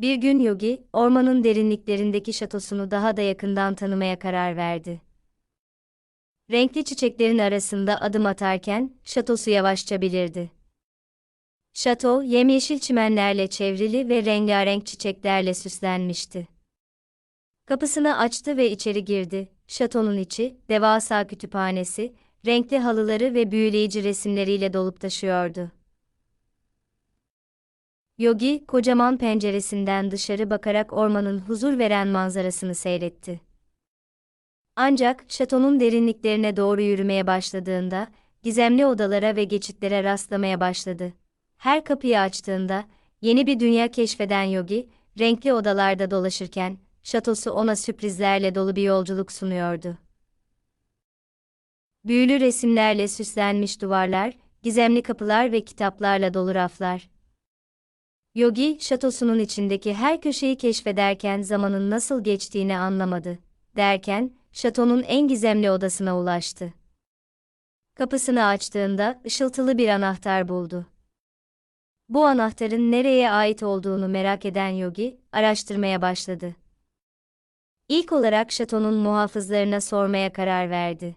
Bir gün Yogi, ormanın derinliklerindeki şatosunu daha da yakından tanımaya karar verdi. Renkli çiçeklerin arasında adım atarken, şatosu yavaşça belirdi. Şato, yemyeşil çimenlerle çevrili ve rengarenk çiçeklerle süslenmişti. Kapısını açtı ve içeri girdi. Şatonun içi, devasa kütüphanesi, renkli halıları ve büyüleyici resimleriyle dolup taşıyordu. Yogi, kocaman penceresinden dışarı bakarak ormanın huzur veren manzarasını seyretti. Ancak şatonun derinliklerine doğru yürümeye başladığında, gizemli odalara ve geçitlere rastlamaya başladı. Her kapıyı açtığında, yeni bir dünya keşfeden Yogi, renkli odalarda dolaşırken, şatosu ona sürprizlerle dolu bir yolculuk sunuyordu. Büyülü resimlerle süslenmiş duvarlar, gizemli kapılar ve kitaplarla dolu raflar. Yogi, şatosunun içindeki her köşeyi keşfederken zamanın nasıl geçtiğini anlamadı. Derken, şatonun en gizemli odasına ulaştı. Kapısını açtığında ışıltılı bir anahtar buldu. Bu anahtarın nereye ait olduğunu merak eden Yogi, araştırmaya başladı. İlk olarak şatonun muhafızlarına sormaya karar verdi.